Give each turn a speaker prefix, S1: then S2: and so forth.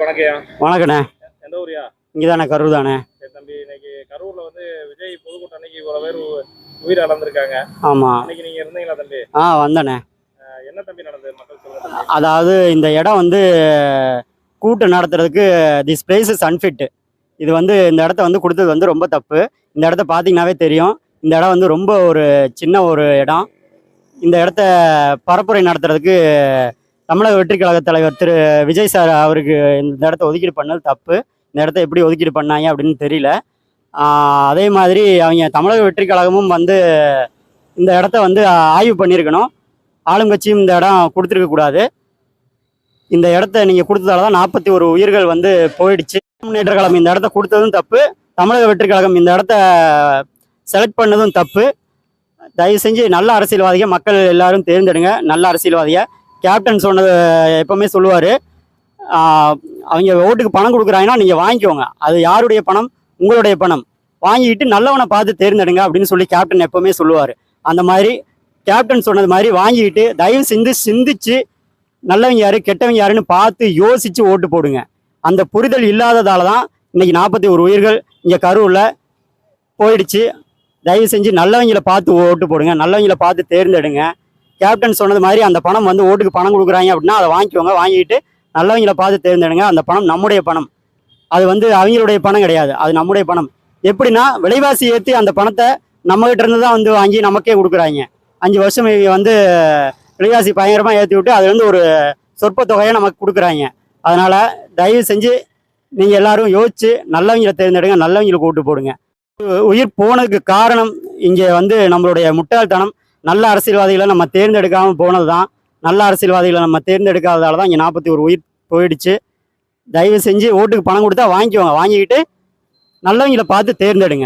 S1: வணக்கண்ணே.
S2: எந்த ஊரியா?
S1: இங்கே தானே கரூர் தானே
S2: தம்பி இன்னைக்கு கரூர்ல வந்து விஜய் பொதுக்கூட்டம் அன்னைக்கு இவ்வளவு பேர் உயிர் இழந்திருக்காங்க.
S1: ஆமாம்
S2: அன்னைக்கு நீங்க இருந்தீங்களா தம்பி?
S1: ஆ வந்தேண்ணே.
S2: என்ன தம்பி நடந்தது? மக்கள் சொல்லுங்க.
S1: அதாவது இந்த இடம் வந்து கூட்டம் நடத்துறதுக்கு திஸ் பிளேஸ் இஸ் அன்ஃபிட் இது வந்து இந்த இடத்த வந்து கொடுத்தது வந்து ரொம்ப தப்பு. இந்த இடத்த பார்த்தீங்கன்னாவே தெரியும். இந்த இடம் வந்து ரொம்ப ஒரு சின்ன ஒரு இடம். இந்த இடத்த பரப்புரை நடத்துறதுக்கு தமிழக வெற்றி கழக தலைவர் திரு விஜய் சார் அவருக்கு இந்த இடத்த ஒதுக்கீடு பண்ணது தப்பு. இந்த இடத்த எப்படி ஒதுக்கீடு பண்ணாங்க அப்படின்னு தெரியல. அதே மாதிரி அவங்க தமிழக வெற்றி கழகமும் வந்து இந்த இடத்த வந்து ஆய்வு பண்ணியிருக்கணும். ஆளுங்கட்சியும் இந்த இடம் கொடுத்துருக்க கூடாது. இந்த இடத்த நீங்கள் கொடுத்ததால தான் நாற்பத்தி ஒரு உயிர்கள் வந்து போயிடுச்சு. முன்னேற்ற கழகம் இந்த இடத்த கொடுத்ததும் தப்பு. தமிழக வெற்றி கழகம் இந்த இடத்த செலக்ட் பண்ணதும் தப்பு. தயவு செஞ்சு நல்ல அரசியல்வாதியை மக்கள் எல்லாரும் தேர்ந்தெடுங்க. நல்ல அரசியல்வாதியை கேப்டன் சொன்னது எப்போவுமே சொல்லுவார். அவங்க ஓட்டுக்கு பணம் கொடுக்குறாங்கன்னா நீங்கள் வாங்கிக்கோங்க. அது யாருடைய பணம்? உங்களுடைய பணம். வாங்கிட்டு நல்லவனை பார்த்து தேர்ந்தெடுங்க அப்படின்னு சொல்லி கேப்டன் எப்போவுமே சொல்லுவார். அந்த மாதிரி கேப்டன் சொன்னது மாதிரி வாங்கிட்டு தயவு செஞ்சு சிந்திச்சு நல்லவங்க யாரு கெட்டவங்க யாருன்னு பார்த்து யோசித்து ஓட்டு போடுங்க. அந்த புரிதல் இல்லாததால தான் இன்றைக்கி நாற்பத்தி ஒரு உயிர்கள் இங்கே கரூரில் போயிடுச்சு. தயவு செஞ்சு நல்லவங்களை பார்த்து ஓட்டு போடுங்க. நல்லவங்களை பார்த்து தேர்ந்தெடுங்க. கேப்டன் சொன்னது மாதிரி அந்த பணம் வந்து ஓட்டுக்கு பணம் கொடுக்குறாங்க அப்படின்னா அதை வாங்கிக்கோங்க. வாங்கிட்டு நல்லவங்களை பார்த்து தேர்ந்தெடுங்க. அந்த பணம் நம்முடைய பணம். அது வந்து அவங்களுடைய பணம் கிடையாது. அது நம்முடைய பணம். எப்படின்னா விலைவாசி ஏற்றி அந்த பணத்தை நம்மகிட்ட இருந்து தான் வந்து வாங்கி நமக்கே கொடுக்குறாங்க. அஞ்சு வருஷம் வந்து விலைவாசி பயங்கரமாக ஏற்றி விட்டு அது வந்து ஒரு சொற்ப தொகையை நமக்கு கொடுக்குறாங்க. அதனால் தயவு செஞ்சு நீங்கள் எல்லாரும் யோசிச்சு நல்லவங்களை தேர்ந்தெடுங்க. நல்லவங்களுக்கு ஓட்டு போடுங்க. உயிர் போனதுக்கு காரணம் இங்கே வந்து நம்மளுடைய முட்டாள்தனம். நல்ல அரசியல்வாதிகளை நம்ம தேர்ந்தெடுக்காமல் போனது தான் நல்ல அரசியல்வாதிகளை நம்ம தேர்ந்தெடுக்காததால தான் இங்கே நாற்பத்தி ஒரு உயிர் போயிடுச்சு. தயவு செஞ்சு ஓட்டுக்கு பணம் கொடுத்தா வாங்கிக்கோங்க. வாங்கிக்கிட்டு நல்லவங்களை பார்த்து தேர்ந்தெடுங்க.